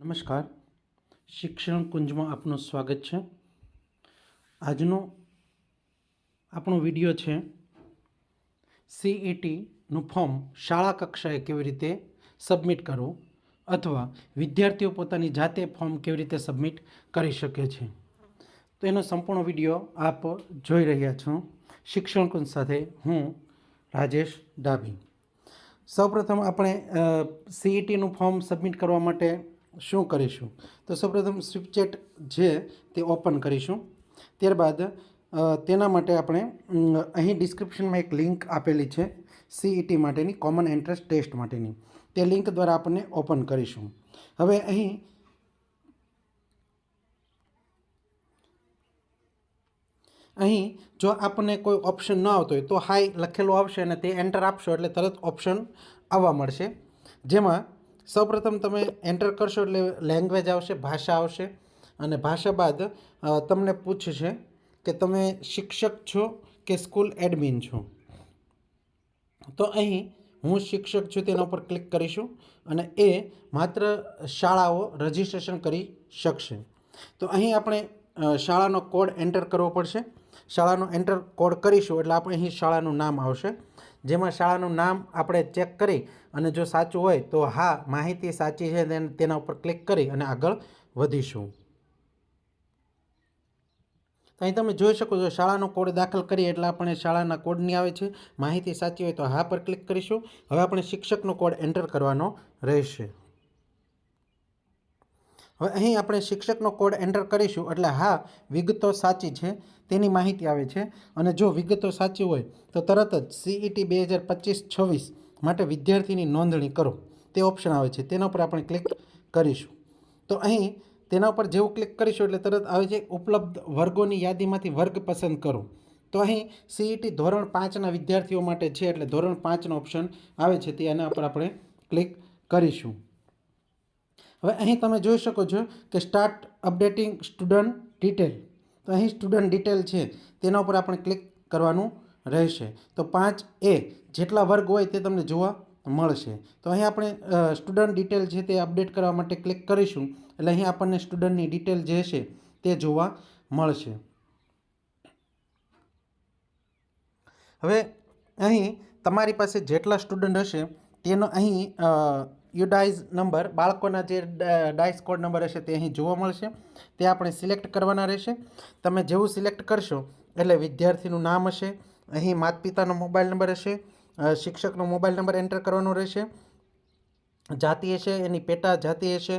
નમસ્કાર. શિક્ષણ કુંજમાં આપનું સ્વાગત છે. આજનો આપણો વીડિયો છે સીઈટીનું ફોર્મ શાળા કક્ષાએ કેવી રીતે સબમિટ કરવું અથવા વિદ્યાર્થીઓ પોતાની જાતે ફોર્મ કેવી રીતે સબમિટ કરી શકે છે. તો એનો સંપૂર્ણ વીડિયો આપ જોઈ રહ્યા છો. શિક્ષણ કુંજ સાથે હું રાજેશ ડાભી. સૌપ્રથમ આપણે સીઈટીનું ફોર્મ સબમિટ કરવા માટે શું કરીશું? તો સૌપ્રથમ સ્વિપચેટ છે તે ઓપન કરીશું. ત્યારબાદ તેના માટે આપણે અહીં ડિસ્ક્રિપ્શનમાં એક લિંક આપેલી છે સીઈટી માટેની કોમન એન્ટ્રન્સ ટેસ્ટ માટેની. તે લિંક દ્વારા આપણને ઓપન કરીશું. હવે અહીં અહીં જો આપણને કોઈ ઓપ્શન ન આવતો હોય તો હાઈ લખેલું આવશે અને તે એન્ટર આપશો એટલે તરત ઓપ્શન આવવા મળશે. જેમાં સૌપ્રથમ તમે એન્ટર કરશો એટલે લેંગ્વેજ આવશે, ભાષા આવશે અને ભાષા બાદ તમને પૂછશે કે તમે શિક્ષક છો કે સ્કૂલ એડમિન છો. તો અહીં હું શિક્ષક છું તેના ઉપર ક્લિક કરીશું અને એ માત્ર શાળાઓ રજિસ્ટ્રેશન કરી શકશે. તો અહીં આપણે શાળાનો કોડ એન્ટર કરવો પડશે. શાળાનો એન્ટર કોડ કરીશું એટલે આપણે અહીં શાળાનું નામ આવશે. જેમાં શાળાનું નામ આપણે ચેક કરી અને જો સાચું હોય તો હા, માહિતી સાચી છે, then તેના ઉપર ક્લિક કરી અને આગળ વધીશું. અહીં તમે જોઈ શકો છો શાળાનો કોડ દાખલ કરીએ એટલે આપણે શાળાના કોડની આવે છે. માહિતી સાચી હોય તો હા પર ક્લિક કરીશું. હવે આપણે શિક્ષકનો કોડ એન્ટર કરવાનો રહેશે. હવે અહીં આપણે શિક્ષકનો કોડ એન્ટર કરીશું. એટલે હા, વિગતો સાચી છે. તેની માહિતી આવે છે. અને જો વિગતો સાચી હોય, તો તરત જ સીઈટી બે હજાર પચીસ છવ્વીસ માટે વિદ્યાર્થીની નોંધણી કરો. તે ઓપ્શન આવે છે. તેના ઉપર આપણે ક્લિક કરીશું. તો અહીં તેના ઉપર જેવું ક્લિક કરીશું એટલે તરત આવે છે, ઉપલબ્ધ વર્ગોની યાદીમાંથી વર્ગ પસંદ કરો. તો અહીં સીઈટી ધોરણ પાંચના વિદ્યાર્થીઓ માટે છે, એટલે ધોરણ પાંચનો ઓપ્શન આવે છે. તે એના ઉપર આપણે ક્લિક કરીશું. હવે અહીં તમે જોઈ શકો છો કે સ્ટાર્ટ અપડેટિંગ સ્ટુડન્ટ ડિટેલ તો અહીં સ્ટુડન્ટ ડિટેલ છે, તેના ઉપર આપણે ક્લિક કરવાનું રહેશે. તો પાંચ એ જેટલા વર્ગ હોય તે તમને જોવા મળશે. તો અહીં આપણે સ્ટુડન્ટ ડિટેલ છે તે અપડેટ કરવા માટે ક્લિક કરીશું. એટલે અહીં આપણને સ્ટુડન્ટની ડિટેલ જે છે તે જોવા મળશે. હવે અહીં તમારી પાસે જેટલા સ્ટુડન્ટ હશે, તેનો અહીં યુડાઇઝ નંબર, બાળકોના જે ડાઇસ કોડ નંબર હશે તે અહીં જોવા મળશે. તે આપણે સિલેક્ટ કરવાના રહેશે. તમે જેવું સિલેક્ટ કરશો, એટલે વિદ્યાર્થીનું નામ હશે, અહીં માતા પિતાનો મોબાઈલ નંબર હશે શિક્ષકનો મોબાઈલ નંબર એન્ટર કરવાનો રહેશે, જાતિ હશે, એની પેટા જાતિ હશે,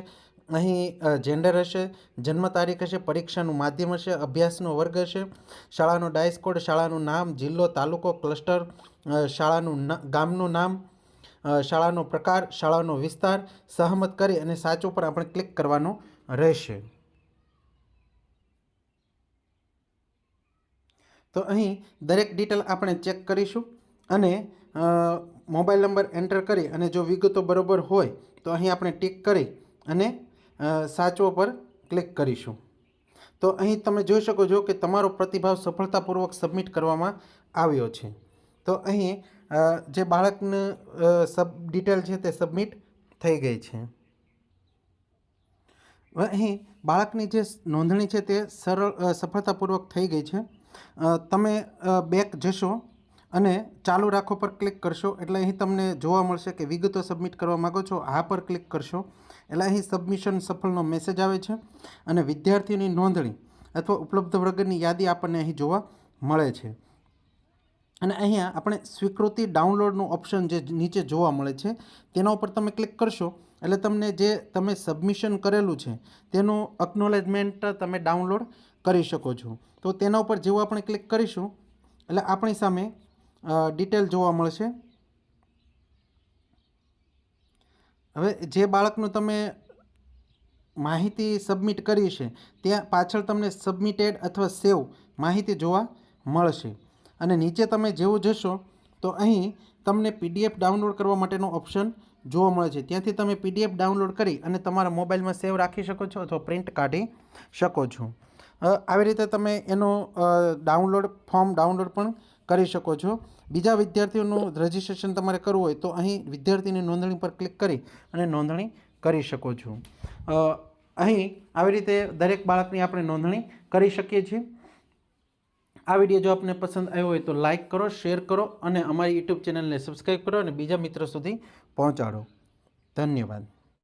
અહીં જેન્ડર હશે, જન્મ તારીખ હશે, પરીક્ષાનું માધ્યમ હશે, અભ્યાસનો વર્ગ હશે, શાળાનો ડાયસ કોડ, શાળાનું નામ, જિલ્લો, તાલુકો, ક્લસ્ટર શાળાનું ગામનું નામ શાળાનો પ્રકાર, શાળાનો વિસ્તાર સહમત કરી અને સાચું પર આપણે ક્લિક કરવાનું રહેશે. તો અહીં દરેક ડિટેલ આપણે ચેક કરીશું અને મોબાઈલ નંબર એન્ટર કરી અને જો વિગતો બરોબર હોય તો અહીં આપણે ટિક કરી અને સાચો પર ક્લિક કરીશું. તો અહીં તમે જોઈ શકો છો કે તમારો પ્રતિભાવ સફળતાપૂર્વક સબમિટ કરવામાં આવ્યો છે. તો અહીં જે બાળકને સબ ડિટેલ છે તે સબમિટ થઈ ગઈ છે. અહીં બાળકની જે નોંધણી છે તે સરળ સફળતાપૂર્વક થઈ ગઈ છે. તમે બેક જશો અને ચાલુ રાખો પર ક્લિક કરશો. એટલે અહીં તમને જોવા મળશે કે વિગતો સબમિટ કરવા માગો છો હા પર ક્લિક કરશો. એટલે અહીં સબમિશન સફળનો મેસેજ આવે છે અને વિદ્યાર્થીની નોંધણી અથવા ઉપલબ્ધ વર્ગની યાદી આપણને અહીં જોવા મળે છે. અને અહીંયા આપણે સ્વીકૃતિ ડાઉનલોડનું ઓપ્શન જે નીચે જોવા મળે છે, તેના ઉપર તમે ક્લિક કરશો, એટલે તમને જે તમે સબમિશન કરેલું છે, તેનું અકનોલેજમેન્ટ તમે ડાઉનલોડ કરી શકો છો. તો તેના ઉપર જેવું આપણે ક્લિક કરીશું, એટલે આપણી સામે ડિટેલ જોવા મળશે. હવે જે બાળકનું તમે માહિતી સબમિટ કરી છે, ત્યાં પાછળ તમને સબમિટેડ અથવા સેવ માહિતી જોવા મળશે. અને નીચે તમે જેવું જશો, તો અહીં તમને પીડીએફ ડાઉનલોડ કરવા માટેનો ઓપ્શન જોવા મળે છે. ત્યાંથી તમે પીડીએફ ડાઉનલોડ કરી અને તમારા મોબાઈલમાં સેવ રાખી શકો છો અથવા પ્રિન્ટ કાઢી શકો છો. આવી રીતે તમે એનો ડાઉનલોડ, ફોર્મ ડાઉનલોડ પણ કરી શકો છો. બીજા વિદ્યાર્થીઓનું રજિસ્ટ્રેશન તમારે કરવું હોય તો અહીં વિદ્યાર્થીની નોંધણી પર ક્લિક કરી અને નોંધણી કરી શકો છો. અહીં આવી રીતે દરેક બાળકની આપણે નોંધણી કરી શકીએ છીએ. આ વીડિયો જો આપને પસંદ આવ્યો હોય તો લાઇક કરો શેર કરો અને અમારી યુટ્યુબ ચેનલને સબસ્ક્રાઈબ કરો અને બીજા મિત્રો સુધી પહોંચાડો. ધન્યવાદ.